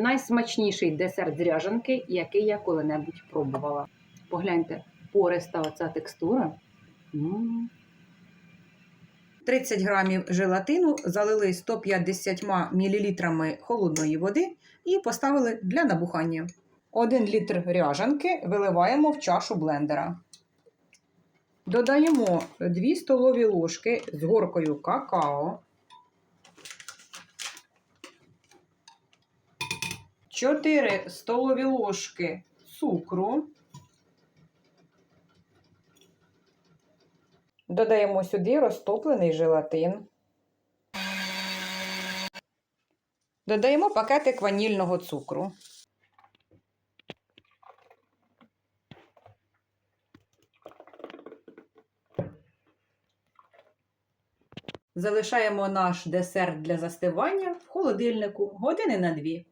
Найсмачніший десерт з ряжанки, який я коли-небудь пробувала. Погляньте, пориста оця текстура. М. 30 грамів желатину залили 150 мл холодної води і поставили для набухання. 1 літр ряжанки виливаємо в чашу блендера. Додаємо 2 столові ложки з горкою какао. 4 столові ложки цукру. Додаємо сюди розтоплений желатин. Додаємо пакетик ванільного цукру. Залишаємо наш десерт для застивання в холодильнику години на дві.